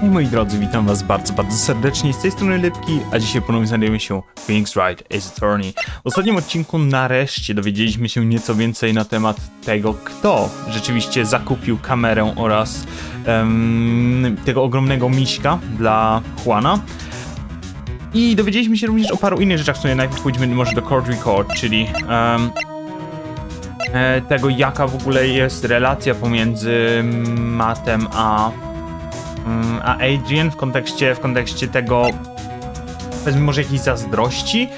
Hej moi drodzy, witam was bardzo, bardzo serdecznie. Z tej strony Lipki, a dzisiaj ponownie znajdujemy się w Phoenix Wright Ace Attorney. W ostatnim odcinku nareszcie dowiedzieliśmy się nieco więcej na temat tego, kto rzeczywiście zakupił kamerę oraz em, tego ogromnego miśka dla Juana. I dowiedzieliśmy się również o paru innych rzeczach, w sumie najpierw pójdźmy może do Court Record, czyli e, tego jaka w ogóle jest relacja pomiędzy Mattem a a Adrian w kontekście, w kontekście tego, powiedzmy może jakiejś zazdrości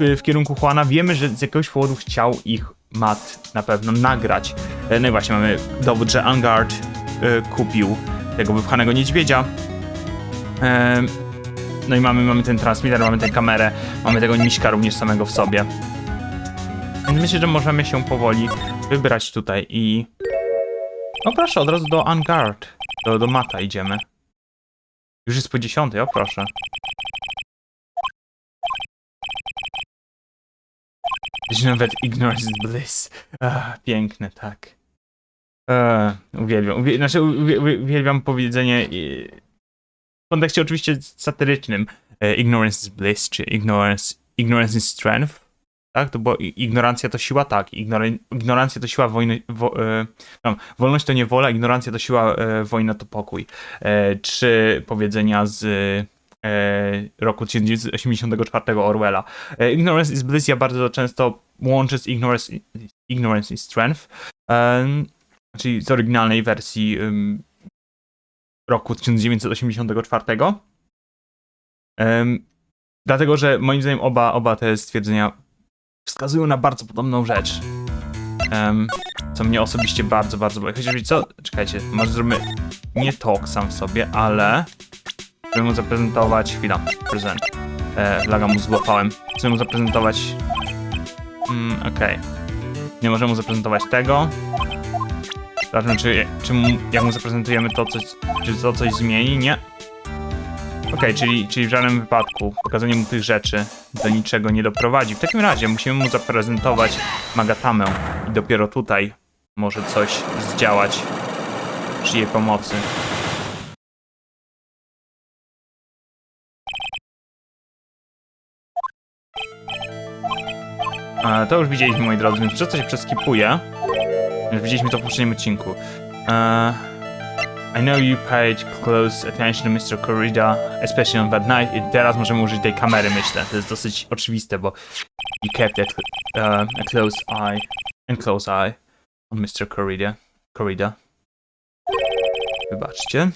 w, w kierunku Juana. Wiemy, że z jakiegoś powodu chciał ich Matt na pewno nagrać. E, No i właśnie mamy dowód, że Angard e, kupił tego wypchanego niedźwiedzia. E, No i mamy, mamy ten transmitter, mamy tę kamerę, mamy tego niśka również samego w sobie. Więc myślę, że możemy się powoli wybrać tutaj i... O proszę, od razu do Angard. Do, do Mata idziemy. Już jest po dziesiątej, o proszę. Nawet ignorance is bliss. Ach, piękne, tak. Uwielbiam, uwie, znaczy uwie, uwie- uwielbiam powiedzenie w kontekście oczywiście satyrycznym e, ignorance is bliss, czy ignorance, ignorance is strength. Tak, to bo ignorancja to siła, tak. Ignora- ignorancja to siła, wojny, wo, e, no, wolność to niewola, ignorancja to siła, e, wojna to pokój. E, trzy powiedzenia z e, roku 1984 Orwella. Ignorance is bliss ja bardzo często łączę z ignorance, ignorance is strength, czyli z oryginalnej wersji roku 1984. Em, dlatego, że moim zdaniem oba, oba te stwierdzenia wskazują na bardzo podobną rzecz. Em, co mnie osobiście bardzo, bardzo boli. Chociaż co? Czekajcie, może zrobimy nie talk sam w sobie, ale chcę mu zaprezentować, chwila, prezent. E, laga mu złapałem. Chcę mu zaprezentować, mm, okej. Nie możemy mu zaprezentować tego. Zobaczmy, czy, czy mu, jak mu zaprezentujemy to, coś, czy to coś zmieni? Nie. Okej, czyli, czyli w żadnym wypadku pokazanie mu tych rzeczy do niczego nie doprowadzi. W takim razie musimy mu zaprezentować Magatamę i dopiero tutaj może coś zdziałać przy jej pomocy. E, to już widzieliśmy, moi drodzy, więc przez co się przeskipuje. Widzieliśmy to w poprzednim odcinku. E, I know you paid close attention to Mr. Corrida, especially on that night. I teraz możemy użyć tej kamery, myślę. To jest dosyć oczywiste, bo you kept cl- uh, a close eye and close eye on Mr. Corrida. Corrida. Wybaczcie.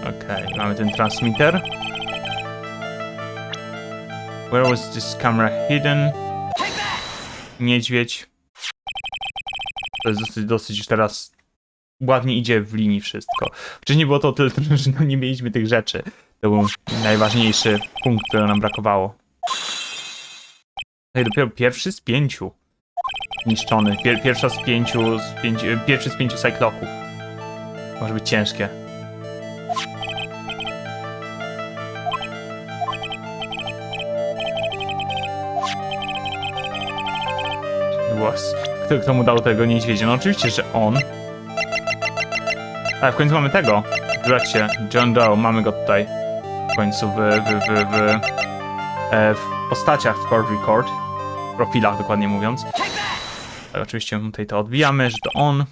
Okej, mamy ten transmitter. Where was this camera hidden? Niedźwiedź. To jest dosyć, dosyć teraz ładnie idzie w linii wszystko. Wcześniej było to tyle że no nie mieliśmy tych rzeczy. To był najważniejszy punkt, którego nam brakowało. Tutaj dopiero pierwszy z pięciu niszczony. Pier, pierwsza z pięciu, z pięciu, pierwszy z pięciu cycloków. Może być ciężkie. Kto, kto mu dał tego niedźwiedzia? No oczywiście, że on. A w końcu mamy tego. Zobaczcie, John Doe, mamy go tutaj. W końcu w, w, w, w, e, w postaciach w Court Record. W profilach dokładnie mówiąc. Tak, oczywiście tutaj to odbijamy, że to on.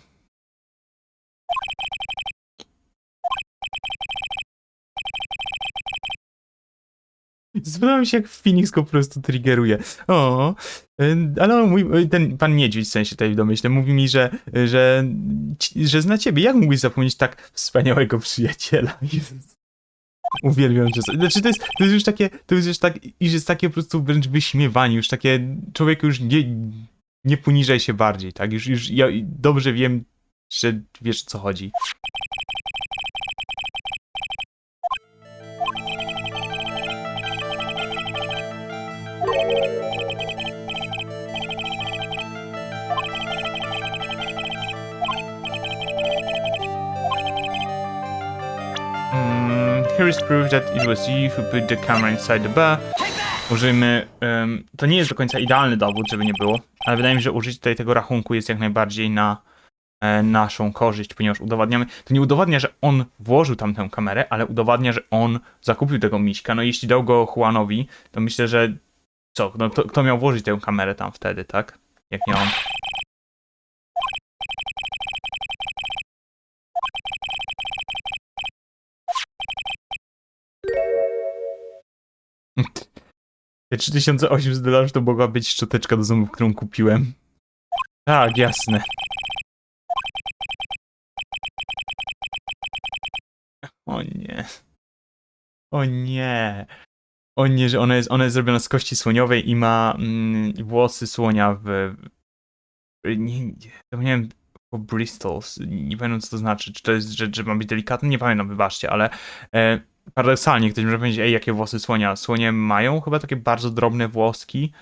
Zastanawiam się, jak Phoenix go po prostu triggeruje. O, y, ale mówi, ten pan niedźwiedź w sensie tutaj w domyśle mówi mi, że, że, że zna ciebie. Jak mógłbyś zapomnieć tak wspaniałego przyjaciela? Uwielbiam cię. Znaczy to jest, to jest już takie, to jest już tak, iż jest takie po prostu wręcz wyśmiewanie, już takie, człowiek już nie, nie poniżaj się bardziej, tak? Już, już ja dobrze wiem, że wiesz o co chodzi. Here is proof that it was you who put the camera inside the bar. Użyjmy. em, to nie jest do końca idealny dowód, żeby nie było, ale wydaje mi się, że użycie tutaj tego rachunku jest jak najbardziej na, e, naszą korzyść, ponieważ udowadniamy, to nie udowadnia, że on włożył tam tę kamerę, ale udowadnia, że on zakupił tego miśka. No jeśli dał go Juanowi, to myślę, że co, no kto, kto miał włożyć tę kamerę tam wtedy, tak? Jak nie on. Te 3800 dolarów to mogła być szczoteczka do zębów, którą kupiłem. Tak, jasne. O nie. O nie. O nie, że ona jest, ona jest zrobiona z kości słoniowej i ma mm, włosy słonia w... w- Nie, nie, zapomniałem po Bristols. Nie pamiętam co to znaczy. Czy to jest, że, że ma być delikatny? Nie pamiętam, wybaczcie, ale e, paradoksalnie ktoś może powiedzieć, ej, jakie włosy słonia. Słonie mają chyba takie bardzo drobne włoski.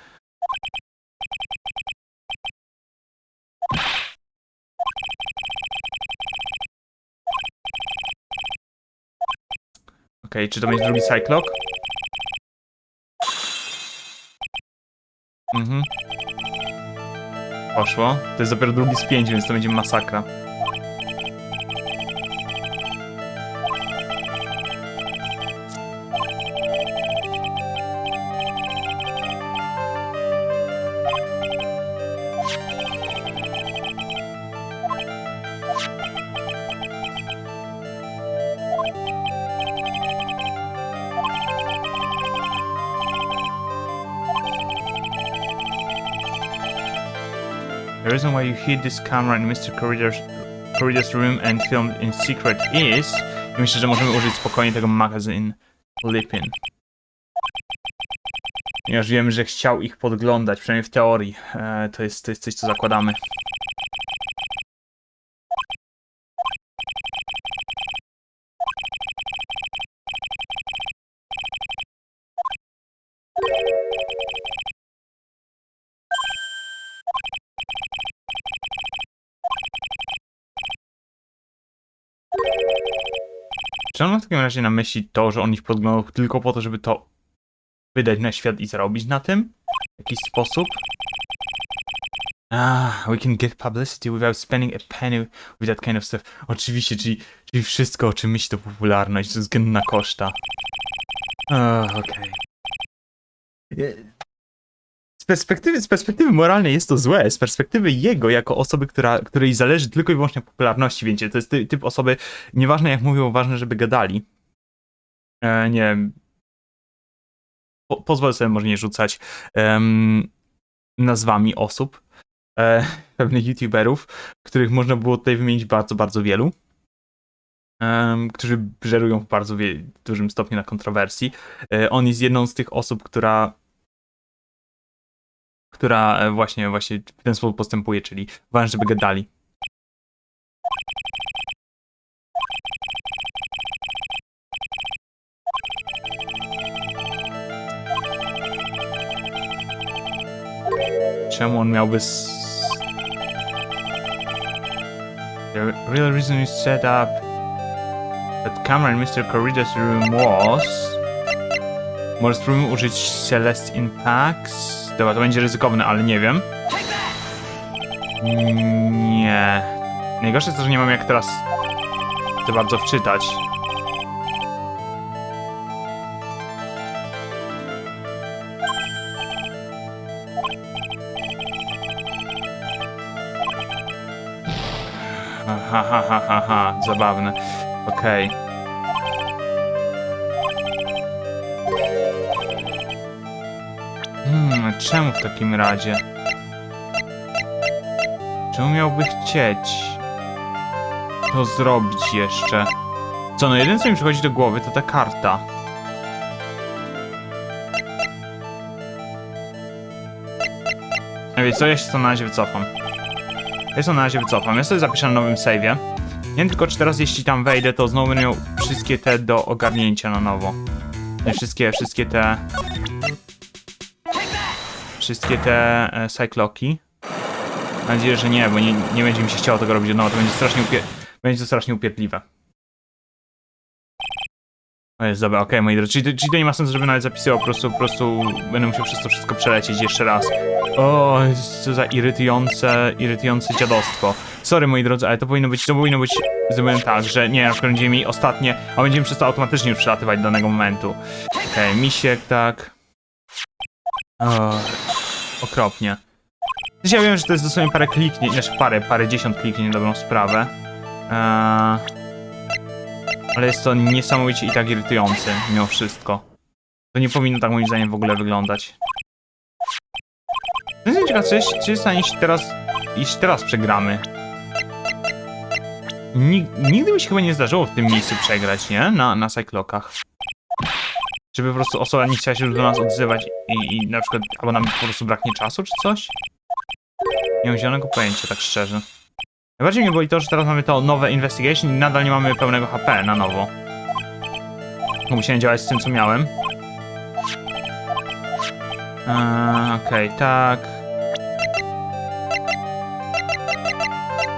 Okej, czy to będzie drugi Cyclock? Mhm. Poszło. To jest dopiero drugi z pięciu, więc to będzie masakra. Why you hid this camera in Mr. Corridor's, Corridor's room and filmed in secret is... I myślę, że możemy użyć spokojnie tego magazine Lipin. Ponieważ wiemy, że chciał ich podglądać, przynajmniej w teorii. E, to, jest, to jest coś, co zakładamy. Czy on w takim razie na myśli to, że on ich podglądał tylko po to, żeby to wydać na świat i zarobić na tym? W jakiś sposób? Ah, we can get publicity without spending a penny with that kind of stuff. Oczywiście, czyli, czyli wszystko, o czym myśli to popularność, ze względu na koszta. Ah, okej. Je- Z perspektywy, z perspektywy moralnej jest to złe, z perspektywy jego, jako osoby, która, której zależy tylko i wyłącznie popularności, wiecie, to jest ty, typ osoby, nieważne jak mówią, ważne, żeby gadali. E, nie wiem. Po, pozwolę sobie może nie rzucać em, nazwami osób, e, pewnych youtuberów, których można było tutaj wymienić bardzo, bardzo wielu. em, którzy żerują w bardzo wie, dużym stopniu na kontrowersji. E, on jest jedną z tych osób, która która e, właśnie, właśnie w ten sposób postępuje, czyli ważne, żeby gadali. Czemu on miałby. The real reason you set up that camera in Mr. Corrida's room was... Może spróbujmy użyć Celeste Impacts? Dobra, to będzie ryzykowne, ale nie wiem. Nie. Najgorsze jest to, że nie mam jak teraz za bardzo wczytać. Ha, ha, ha, ha, ha, zabawne. Okej. Hmm, czemu w takim razie? Czemu miałby chcieć to zrobić jeszcze? Co, no jedyne co mi przychodzi do głowy to ta karta. No wiecie co, ja się stąd na razie wycofam. Ja się na razie wycofam. Ja sobie zapiszę na nowym save'ie. Nie tylko, czy teraz jeśli tam wejdę, to znowu będę miał wszystkie te do ogarnięcia na nowo. Wszystkie, wszystkie te... Wszystkie te e, cycloki. Mam nadzieję, że nie, bo nie, nie będzie mi się chciało tego robić od nowa. To będzie strasznie, upie... będzie to strasznie upierdliwe. O jest, dobra, okej, moi drodzy. Czyli, czyli to nie ma sensu, żeby nawet zapisywał, po prostu, po prostu będę musiał przez to wszystko przelecieć jeszcze raz. O, co za irytujące, irytujące dziadostwo. Sorry moi drodzy, ale to powinno być, to powinno być zrobione tak, że nie, na przykład będziemy mieli ostatnie, a będziemy przez to automatycznie przelatywać do danego momentu. Okej, misiek, tak. O, okropnie. Ja wiem, że to jest dosłownie parę kliknięć, znaczy parę, parę dziesiąt kliknięć dobrą sprawę. Eee, ale jest to niesamowicie i tak irytujące, mimo wszystko. To nie powinno tak moim zdaniem w ogóle wyglądać. Jestem ciekaw, jest, co jest stanie, jeśli teraz, jeśli teraz przegramy. Nig nigdy mi się chyba nie zdarzyło w tym miejscu przegrać, nie? Na, na cyclokach. Żeby po prostu osoba nie chciała się do nas odzywać i, i na przykład, albo nam po prostu braknie czasu, czy coś? Nie mam zielonego pojęcia, tak szczerze. Najbardziej mnie boli to, że teraz mamy to nowe investigation i nadal nie mamy pełnego HP na nowo. Bo musiałem działać z tym, co miałem. Eee, Okej, tak.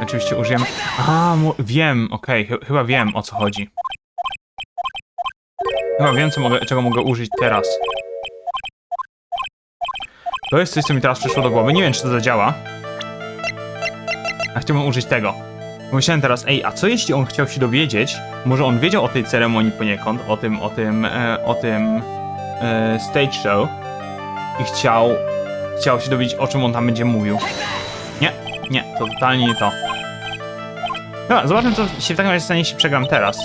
Oczywiście użyjemy. A, wiem, okej, chy- chyba wiem o co chodzi. Chyba wiem, co mogę, czego mogę użyć teraz. To jest coś, co mi teraz przyszło do głowy. Nie wiem, czy to zadziała. A chciałbym użyć tego. Pomyślałem teraz, ej, a co jeśli on chciał się dowiedzieć? Może on wiedział o tej ceremonii poniekąd, o tym, o tym, e, o tym e, stage show i chciał, chciał się dowiedzieć, o czym on tam będzie mówił. Nie, nie, to totalnie nie to. Dobra, zobaczmy, co się w takim razie stanie, jeśli przegram teraz.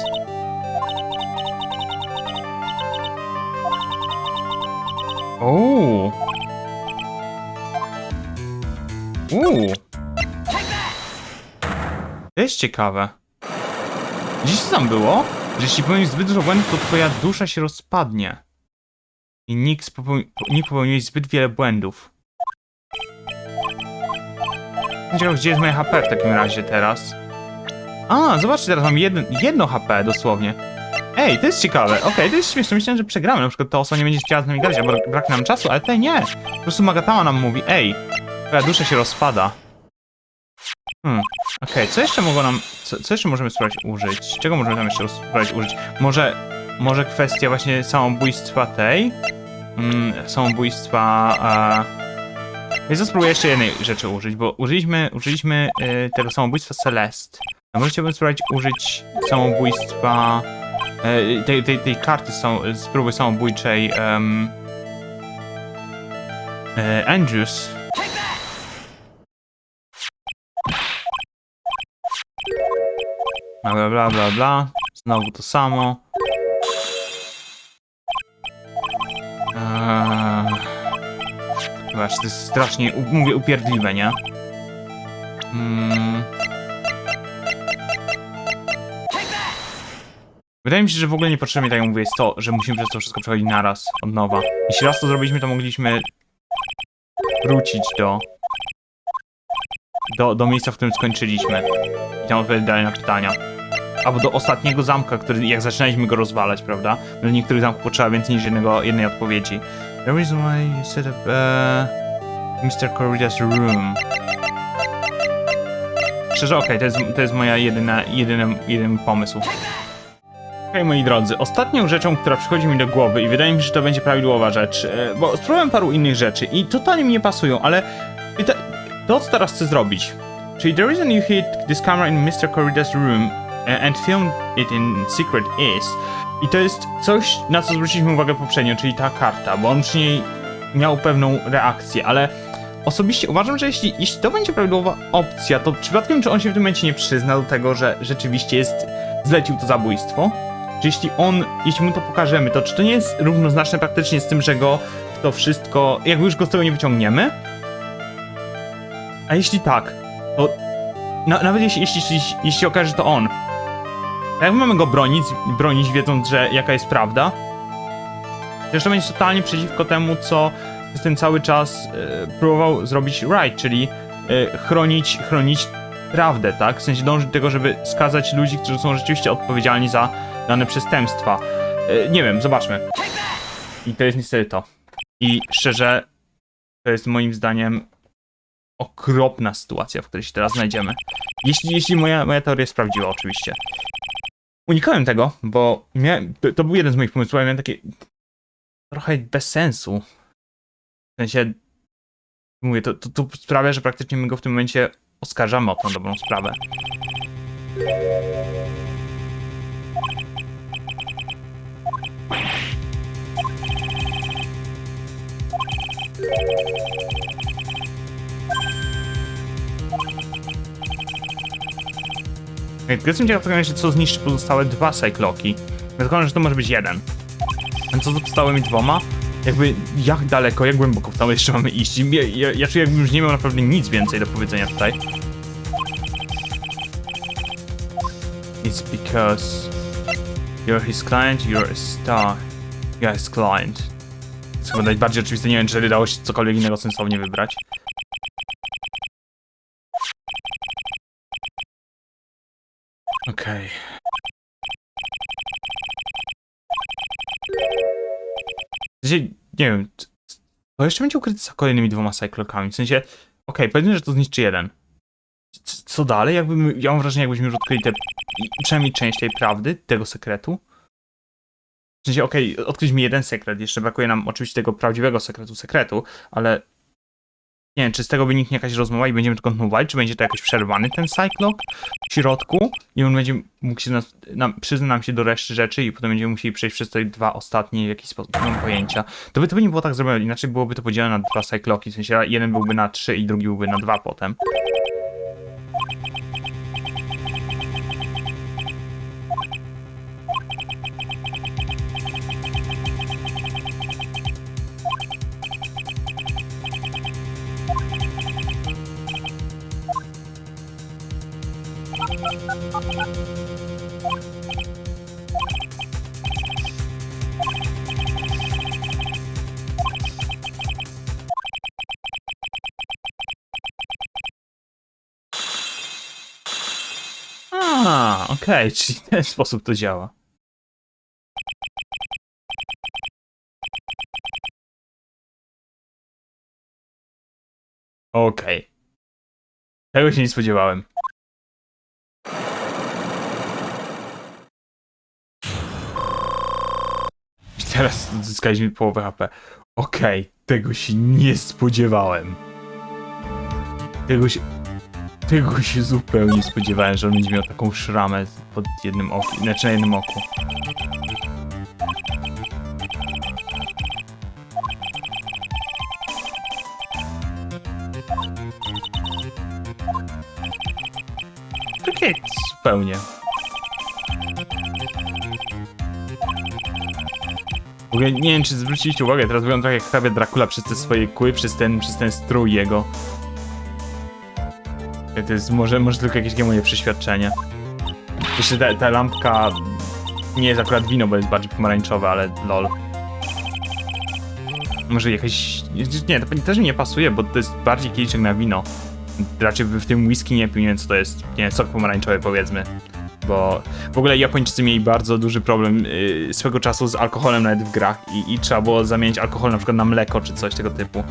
Uuu. Uuu. To jest ciekawe. Gdzieś tam było, że jeśli popełnisz zbyt dużo błędów, to twoja dusza się rozpadnie. I nikt, popeł... nikt popełniłeś zbyt wiele błędów. Ciekawe, gdzie jest moje HP w takim razie teraz? A, zobaczcie, teraz mam jedno, jedno HP dosłownie. Ej, to jest ciekawe. Okej, to jest śmieszne. Myślałem, że przegramy. Na przykład ta osoba nie będzie chciała z nami gadać, albo brak nam czasu, ale tutaj nie. Po prostu Magatama nam mówi, ej, twoja dusza się rozpada. Hmm, okej, co jeszcze mogło nam, co, co jeszcze możemy spróbować użyć? Czego możemy tam jeszcze spróbować użyć? Może, może kwestia właśnie samobójstwa tej? Mm, samobójstwa, a... Więc ja spróbuję jeszcze jednej rzeczy użyć, bo użyliśmy, użyliśmy y, tego samobójstwa Celest. A może chciałbym spróbować użyć samobójstwa... tej, tej, tej karty są, z próby samobójczej um, Andrews. Bla, bla, bla, bla. Znowu to samo. Eee... Zobacz, to jest strasznie, mówię, upierdliwe, nie? Mm. Wydaje mi się, że w ogóle niepotrzebnie, tak jak mówię, jest to, że musimy przez to wszystko przechodzić naraz, od nowa. Jeśli raz to zrobiliśmy, to mogliśmy wrócić do do, do miejsca, w którym skończyliśmy. I tam odpowiedzieć dalej na pytania. Albo do ostatniego zamka, który jak zaczynaliśmy go rozwalać, prawda? Do niektórych zamków potrzeba więcej niż jednego, jednej odpowiedzi. The reason why you set up uh, Mr. Corrida's room. Szczerze, okej, to, jest, to jest moja jedyna, jedyny, jedyny pomysł. Okej, moi drodzy, ostatnią rzeczą, która przychodzi mi do głowy i wydaje mi się, że to będzie prawidłowa rzecz, e, bo spróbowałem paru innych rzeczy i totalnie mi nie pasują, ale to, co teraz chcę zrobić. Czyli the reason you hid this camera in Mr. Corrida's room uh, and filmed it in secret is... I to jest coś, na co zwróciliśmy uwagę poprzednio, czyli ta karta, bo on przy niej miał pewną reakcję, ale osobiście uważam, że jeśli, jeśli to będzie prawidłowa opcja, to przypadkiem czy on się w tym momencie nie przyzna do tego, że rzeczywiście jest, zlecił to zabójstwo? Czy jeśli on, jeśli mu to pokażemy, to czy to nie jest równoznaczne praktycznie z tym, że go w to wszystko, jakby już go z tego nie wyciągniemy? A jeśli tak, to na, nawet jeśli, jeśli, jeśli, jeśli okaże, że to on, jak mamy go bronić, bronić wiedząc, że jaka jest prawda? To będzie totalnie przeciwko temu, co przez ten cały czas e, próbował zrobić Wright, czyli e, chronić, chronić prawdę, tak? W sensie dążyć do tego, żeby skazać ludzi, którzy są rzeczywiście odpowiedzialni za dane przestępstwa. E, nie wiem, zobaczmy. I to jest niestety to. I szczerze, to jest moim zdaniem okropna sytuacja, w której się teraz znajdziemy. Jeśli, jeśli moja, moja teoria sprawdziła, oczywiście. Unikałem tego, bo miałem, to, był jeden z moich pomysłów, miałem takie trochę bez sensu. W sensie, mówię, to, to, to sprawia, że praktycznie my go w tym momencie oskarżamy o tą dobrą sprawę. Jak jestem ciekaw w takim razie, co zniszczy pozostałe dwa Cycloki. Zakładam, że to może być jeden. A co z pozostałymi dwoma? Jakby jak daleko, jak głęboko w to jeszcze mamy iść? Ja, ja, ja czuję, jakbym już nie miał naprawdę nic więcej do powiedzenia tutaj. It's because you're his client, you're a star. You're his client. Jest chyba najbardziej oczywiste, nie wiem, czy dało się cokolwiek innego sensownie wybrać. Okej. W sensie, nie wiem, to jeszcze będzie ukryte za kolejnymi dwoma cyclokami. W sensie, okej, powiedzmy, że to zniszczy jeden. C- Co dalej? Jakby ja mam wrażenie, jakbyśmy już odkryli te, przynajmniej część tej prawdy, tego sekretu. W sensie, okej, odkryliśmy jeden sekret, jeszcze brakuje nam oczywiście tego prawdziwego sekretu sekretu, ale nie wiem, czy z tego wyniknie jakaś rozmowa i będziemy to kontynuować, czy będzie to jakoś przerwany ten cyclok w środku i on będzie mógł się nas, nam, przyzna nam się do reszty rzeczy i potem będziemy musieli przejść przez te dwa ostatnie w jakiś sposób, nie mam pojęcia. To by, to by nie było tak zrobione, inaczej byłoby to podzielone na dwa cycloki, w sensie jeden byłby na trzy i drugi byłby na dwa potem. A, okej, czyli w ten sposób to działa. Okej. Tego się nie spodziewałem. I teraz odzyskaliśmy połowę HP. Okej, tego się nie spodziewałem. Tego się... Tego się zupełnie nie spodziewałem, że on będzie miał taką szramę pod jednym oku, znaczy na jednym oku. Takie zupełnie. W ogóle nie wiem, czy zwróciliście uwagę, teraz wygląda tak jak hrabia Dracula przez te swoje kły, przez ten, przez ten strój jego. To jest może, może tylko jakieś moje przeświadczenie. Jeszcze ta, ta lampka nie jest akurat wino, bo jest bardziej pomarańczowe, ale lol. Może jakaś... Nie, to też mi nie pasuje, bo to jest bardziej kieliszek na wino. Raczej w tym whisky nie pił, nie wiem co to jest. Nie sok pomarańczowy powiedzmy. Bo w ogóle Japończycy mieli bardzo duży problem yy, swego czasu z alkoholem nawet w grach i, i trzeba było zamienić alkohol na przykład na mleko czy coś tego typu.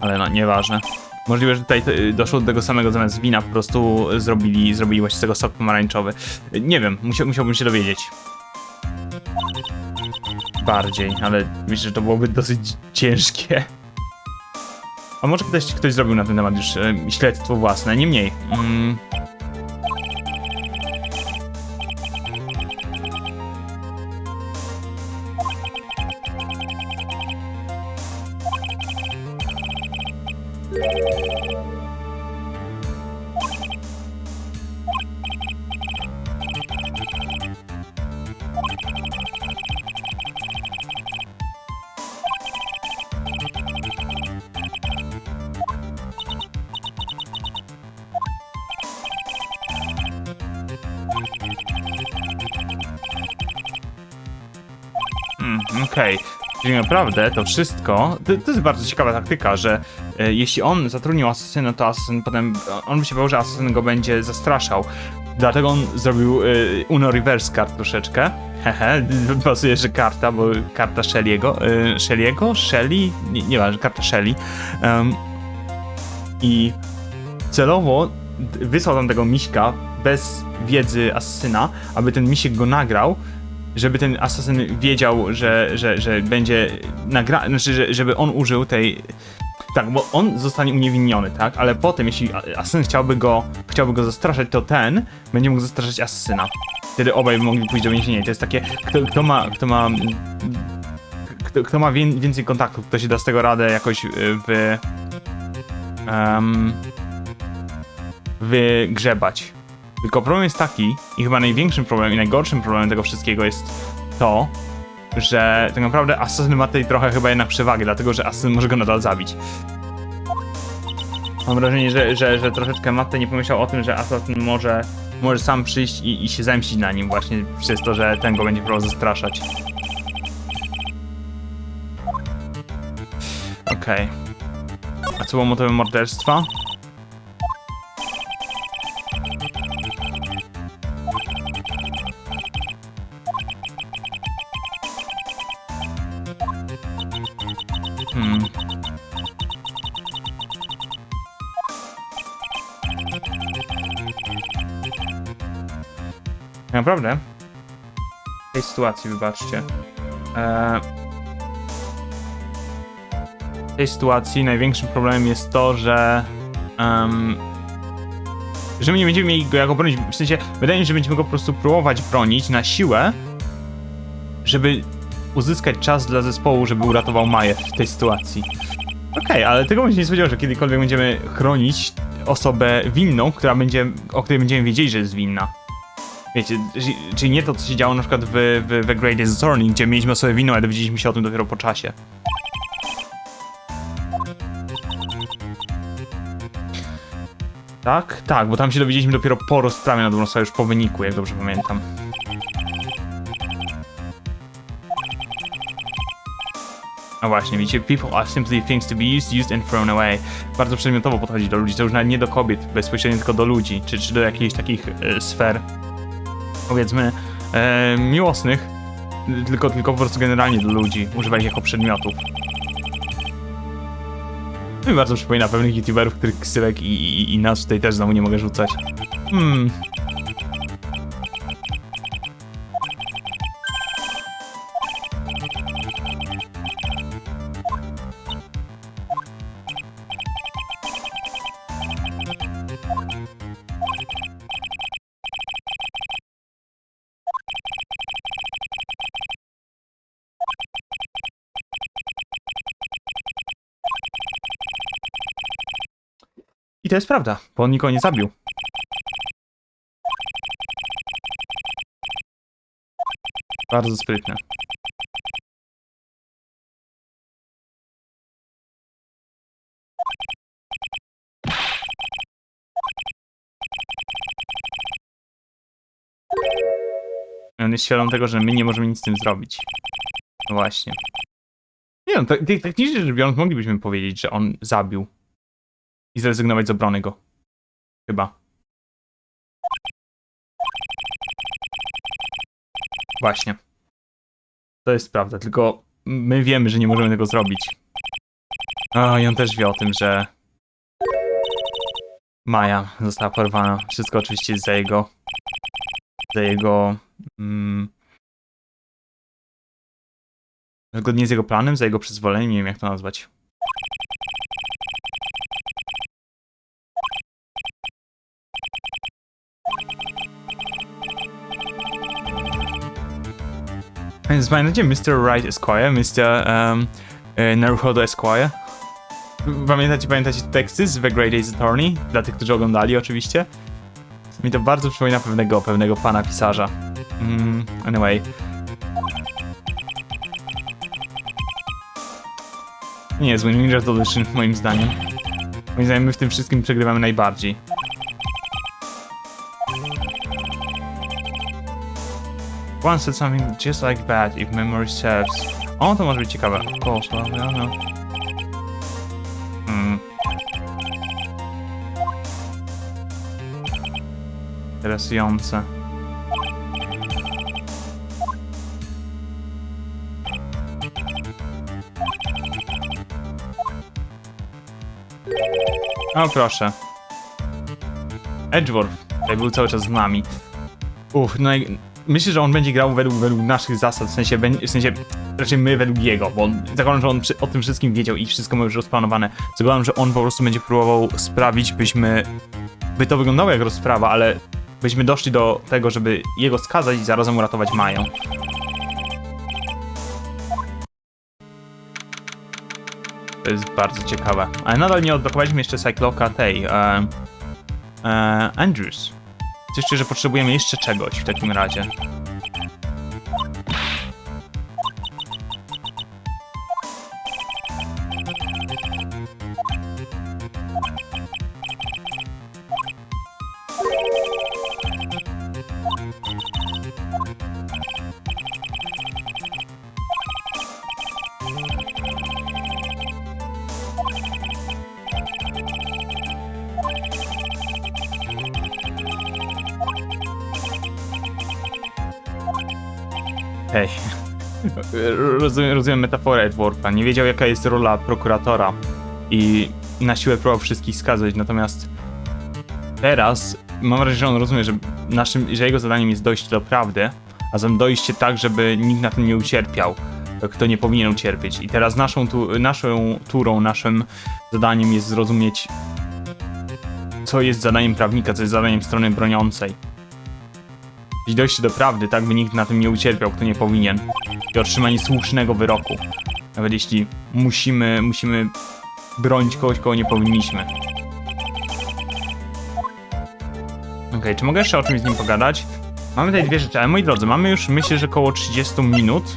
Ale no, nieważne. Możliwe, że tutaj y, doszło do tego samego zamiast wina, po prostu zrobili, zrobili właśnie z tego sok pomarańczowy. Nie wiem, musiał, musiałbym się dowiedzieć. Bardziej, ale myślę, że to byłoby dosyć ciężkie. A może ktoś, ktoś zrobił na ten temat już y, śledztwo własne, niemniej. Mm, naprawdę to wszystko. To, to jest bardzo ciekawa taktyka, że e, jeśli on zatrudnił asesyna, to asesyn potem. On by się bał, że asesyn go będzie zastraszał. Dlatego on zrobił e, Uno Reverse Card troszeczkę. Hehe, pasuje, że karta, bo karta Shelly'ego. E, Shelly'ego? Shelly? Nie, wiem, karta Shelly. Em, I celowo wysłał tam tego miśka bez wiedzy asesyna, aby ten misiek go nagrał żeby ten asasyn wiedział, że, że, że będzie nagra... Znaczy, że, żeby on użył tej... Tak, bo on zostanie uniewinniony, tak? Ale potem, jeśli asasyn chciałby go, chciałby go zastraszać, to ten będzie mógł zastraszać asasyna. Wtedy obaj by mogli pójść do więzienia. I to jest takie, kto, kto ma, kto ma, kto, kto ma wię- więcej kontaktów, kto się da z tego radę jakoś y, wy, um, wygrzebać. Tylko problem jest taki, i chyba największym problemem i najgorszym problemem tego wszystkiego jest to, że tak naprawdę asasyn ma tutaj trochę chyba jednak przewagę, dlatego że asasyn może go nadal zabić. Mam wrażenie, że, że, że troszeczkę Matte nie pomyślał o tym, że asasyn może, może sam przyjść i, i się zemścić na nim właśnie przez to, że ten go będzie próbował zastraszać. Okej. A co było motywem morderstwa? Naprawdę? Tej sytuacji, wybaczcie. Eee, w tej sytuacji największym problemem jest to, że. em, że my nie będziemy mieli go jak obronić. W sensie, wydaje mi się, że będziemy go po prostu próbować bronić na siłę, żeby uzyskać czas dla zespołu, żeby uratował Maję w tej sytuacji. Okej, ale tego bym się nie spodziewał, że kiedykolwiek będziemy chronić osobę winną, która będzie, o której będziemy wiedzieli, że jest winna. Wiecie, czyli- nie to, co się działo na przykład w, w, w Greatest Attorney, gdzie mieliśmy osobę winną, ale dowiedzieliśmy się o tym dopiero po czasie. Tak? Tak, bo tam się dowiedzieliśmy dopiero po rozprawie na dobrą już po wyniku, jak dobrze pamiętam. A właśnie, widzicie, people are simply things to be used, used and thrown away. Bardzo przedmiotowo podchodzi do ludzi, to już nawet nie do kobiet bezpośrednio, tylko do ludzi, czy, czy do jakichś takich e, sfer, powiedzmy, e, miłosnych, tylko, tylko po prostu generalnie do ludzi, używać jako przedmiotów. Mi bardzo przypomina pewnych youtuberów, których ksywek i, i, i nas tutaj też znowu nie mogę rzucać. Hmm. To jest prawda, bo on nikogo nie zabił. Bardzo sprytne. On jest świadom tego, że my nie możemy nic z tym zrobić. No właśnie. Nie no, tak technicznie rzecz biorąc, moglibyśmy powiedzieć, że on zabił i zrezygnować z obrony go. Chyba. Właśnie. To jest prawda, tylko my wiemy, że nie możemy tego zrobić. O, i on też wie o tym, że Maja została porwana. Wszystko oczywiście jest za jego za jego mm, zgodnie z jego planem, za jego przyzwoleniem, nie wiem jak to nazwać. Więc pamiętacie Mr. Wright Esquire, Mr. Um, e, Naruhodo Esquire? Pamiętacie, pamiętacie teksty z The Great Ace Attorney? Dla tych, którzy oglądali oczywiście. Mi to bardzo przypomina pewnego, pewnego pana pisarza. Mm, anyway. Nie, Ninja Audition moim zdaniem. Moim zdaniem my w tym wszystkim przegrywamy najbardziej. One said something just like that, if memory serves. O, to może być ciekawe. Well, no, no. Hmm. Interesujące. O, proszę. Edgeworth tutaj był cały czas z nami. Uff, no i myślę, że on będzie grał według, według naszych zasad, w sensie, w sensie raczej my według jego, bo zakładam, że on przy, o tym wszystkim wiedział i wszystko ma już rozplanowane. Zakładam, że on po prostu będzie próbował sprawić, byśmy, by to wyglądało jak rozprawa, ale byśmy doszli do tego, żeby jego skazać i zarazem uratować Maję. To jest bardzo ciekawe. Ale nadal nie odblokowaliśmy jeszcze Cycloka tej, Andrews. Coś czuję, że potrzebujemy jeszcze czegoś w takim razie. Hej. Rozumiem, rozumiem metaforę Edwarda. Nie wiedział, jaka jest rola prokuratora i na siłę próbował wszystkich skazać, natomiast teraz mam wrażenie, że on rozumie, że, naszym, że jego zadaniem jest dojście do prawdy, a zatem dojście tak, żeby nikt na tym nie ucierpiał, kto nie powinien ucierpieć. I teraz naszą, tu, naszą turą, naszym zadaniem jest zrozumieć, co jest zadaniem prawnika, co jest zadaniem strony broniącej. Czyli dojście do prawdy, tak by nikt na tym nie ucierpiał, kto nie powinien. I otrzymanie słusznego wyroku. Nawet jeśli musimy, musimy bronić kogoś, kogo nie powinniśmy. Okej, czy mogę jeszcze o czymś z nim pogadać? Mamy tutaj dwie rzeczy, ale moi drodzy, mamy już myślę, że około 30 minut.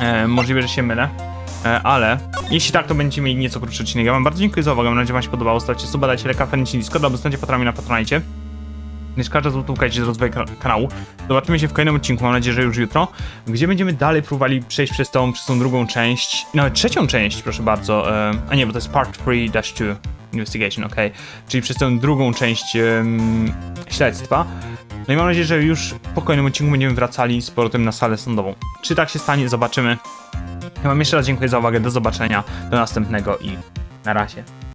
E, możliwe, że się mylę. E, ale jeśli tak, to będziecie mieli nieco krótszy odcinek. Ja wam bardzo dziękuję za uwagę, mam nadzieję, że wam się podobało. Stawcie suba, dajcie leka, fernicie Discorda, albo zostańcie patronami na Patronite. Więc każda złotówka idzie z rozwoju ka- kanału. Zobaczymy się w kolejnym odcinku, mam nadzieję, że już jutro, gdzie będziemy dalej próbowali przejść przez tą, przez tą drugą część, nawet trzecią część, proszę bardzo, a nie, bo to jest part 3-2 investigation, ok, czyli przez tę drugą część em, śledztwa. No i mam nadzieję, że już po kolejnym odcinku będziemy wracali z powrotem na salę sądową. Czy tak się stanie, zobaczymy. Ja wam jeszcze raz dziękuję za uwagę, do zobaczenia, do następnego i na razie.